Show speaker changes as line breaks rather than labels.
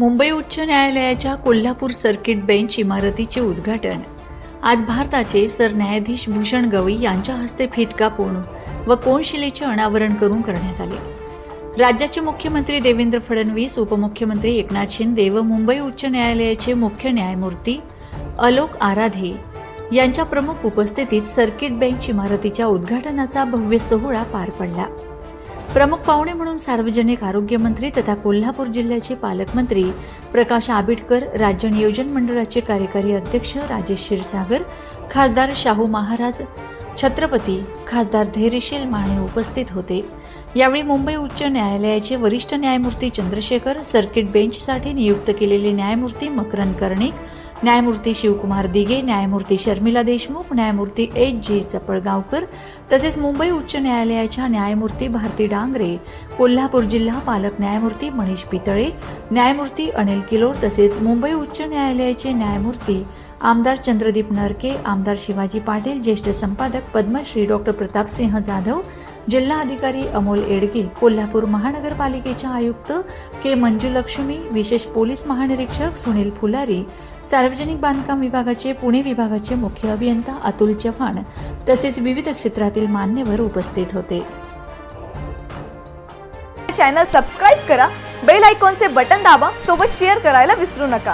मुंबई उच्च न्यायालयाच्या Kolhapur circuit bench इमारतीचे उद्घाटन. आज भारताचे सरन्यायाधीश भूषण गवई यांच्या हस्ते फीत कापून व कोनशिलेचे अनावरण करून करण्यात आले. राज्याचे मुख्यमंत्री देवेंद्र फडणवीस उपमुख्यमंत्री एकनाथ शिंदे व मुंबई उच्च न्यायालयाचे मुख्य न्यायमूर्ती अलोक आराधे यांच्या प्रमुख उपस्थितीत सर्किट बेंच इमारतीच्या उद्घाटनाचा भव्य सोहळा पार पडला. प्रमुख पाहुणे म्हणून सार्वजनिक आरोग्य मंत्री तथा कोल्हापूर जिल्ह्याचे पालकमंत्री प्रकाश आबिटकर राज्य नियोजन मंडळाचे कार्यकारी अध्यक्ष राजेश क्षीरसागर खासदार शाहू महाराज छत्रपती खासदार धैर्यशील माने उपस्थित होते. यावेळी मुंबई उच्च न्यायालयाचे वरिष्ठ न्यायमूर्ती चंद्रशेखर सर्किट बेंचसाठी नियुक्त केलेले न्यायमूर्ती मकरंद कर्णिक न्यायमूर्ती शिवकुमार दिगे न्यायमूर्ती शर्मिला देशमुख न्यायमूर्ती एच. जी. चपळगावकर तसेच मुंबई उच्च न्यायालयाच्या न्यायमूर्ती भारती डांगरे कोल्हापूर जिल्हा पालक न्यायमूर्ती मनीष पितळे न्यायमूर्ती अनिल किलोर तसेच मुंबई उच्च न्यायालयाचे न्यायमूर्ती आमदार चंद्रदीप नरके आमदार शिवाजी पाटील ज्येष्ठ संपादक पद्मश्री डॉक्टर प्रतापसिंह जाधव जिल्हा अधिकारी अमोल एडगे कोल्हापूर महानगरपालिकेच्या आयुक्त के मंजुलक्ष्मी विशेष पोलीस महानिरीक्षक सुनील फुलारी सार्वजनिक बांधकाम विभागाचे पुणे विभागाचे मुख्य अभियंता अतुल चव्हाण तसेच विविध क्षेत्रातील मान्यवर उपस्थित होते.
चॅनल सबस्क्राईब करा बेल आयकॉनचे बटन दाबा सोबत शेअर करायला विसरू नका.